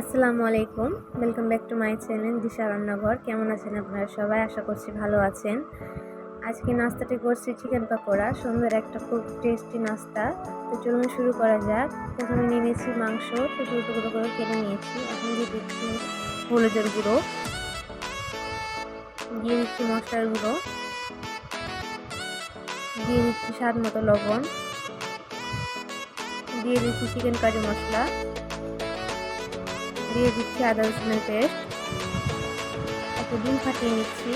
আসসালামু আলাইকুম। Welcome back to my channel Disha Rannaghar. কেমন আছেন আপনারা সবাই? আশা করছি ভালো আছেন। আজকে নাস্তাটি করছি চিকেন পাকোড়া, সুন্দর একটা খুব টেস্টি নাস্তা। তো চলুন শুরু করা যাক। প্রথমে নিয়ে নিয়েছি মাংস, টুকরো টুকরো করে কেটে নিয়েছি। এখন দিয়ে দিচ্ছি হলুদের গুঁড়ো। দিয়ে দিচ্ছি মশলার গুঁড়ো। দিয়ে দিচ্ছি স্বাদ মতো লবণ। দিয়ে দিচ্ছি চিকেন কারি মশলা। দিয়ে দিচ্ছি আদা রসুনের পেস্ট একটা ডিম ফাটিয়ে নিচ্ছি।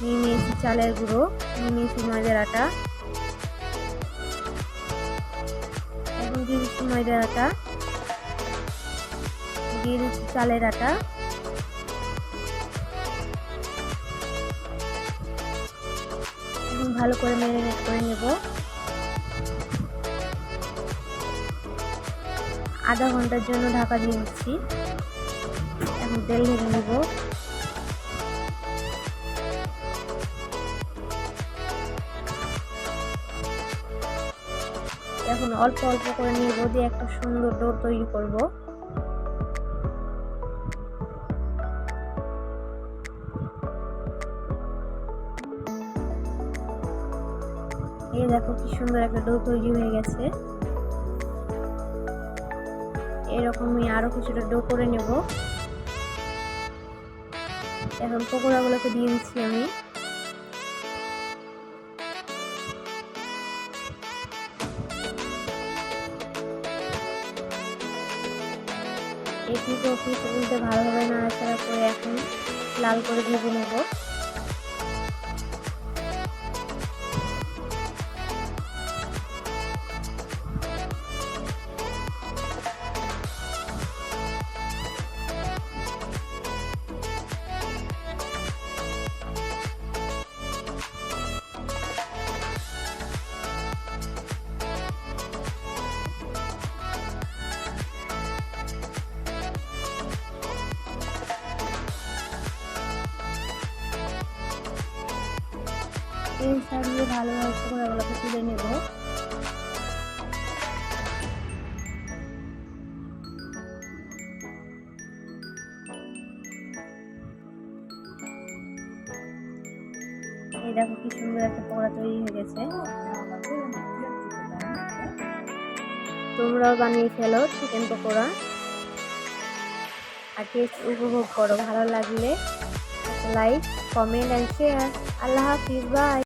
নিয়ে নিয়েছি চালের গুঁড়ো, নিয়ে নিয়েছি ময়দার আটা। এখন দিয়ে দিচ্ছি ময়দার আটা। দিয়ে দিচ্ছি চালের আটা। ভালো করে ম্যারিনেট করে নেব। আধা ঘণ্টার জন্য ঢাকা দিয়ে দিচ্ছি। এখন তেল ঢেকে নেব। এখন অল্প অল্প করে নেব দিয়ে একটা সুন্দর ডো তৈরি করব। এই দেখো কি সুন্দর একটা ডো তৈরি হয়ে গেছে। এরকমই আরও কিছুটা ডো করে নেব। এখন পকোড়াগুলোকে দিয়ে দিচ্ছি আমি। এটি তো পিস উল্টে ভালোভাবে নাড়াচাড়া করে এখন লাল করে ভেজে নেব। ভালোভাবে পোকোড়াগুলোকে তুলে নেব। এই দেখো কি সুন্দর একটা পকোড়া তৈরি হয়ে গেছে। তোমরাও বানিয়ে ফেলো চিকেন পকোড়া। আর টেস্ট উপভোগ করো, ভালো লাগলে লাইক কমেন্ট অ্যান্ড শেয়ার আল্লাহ হাফিজ বাই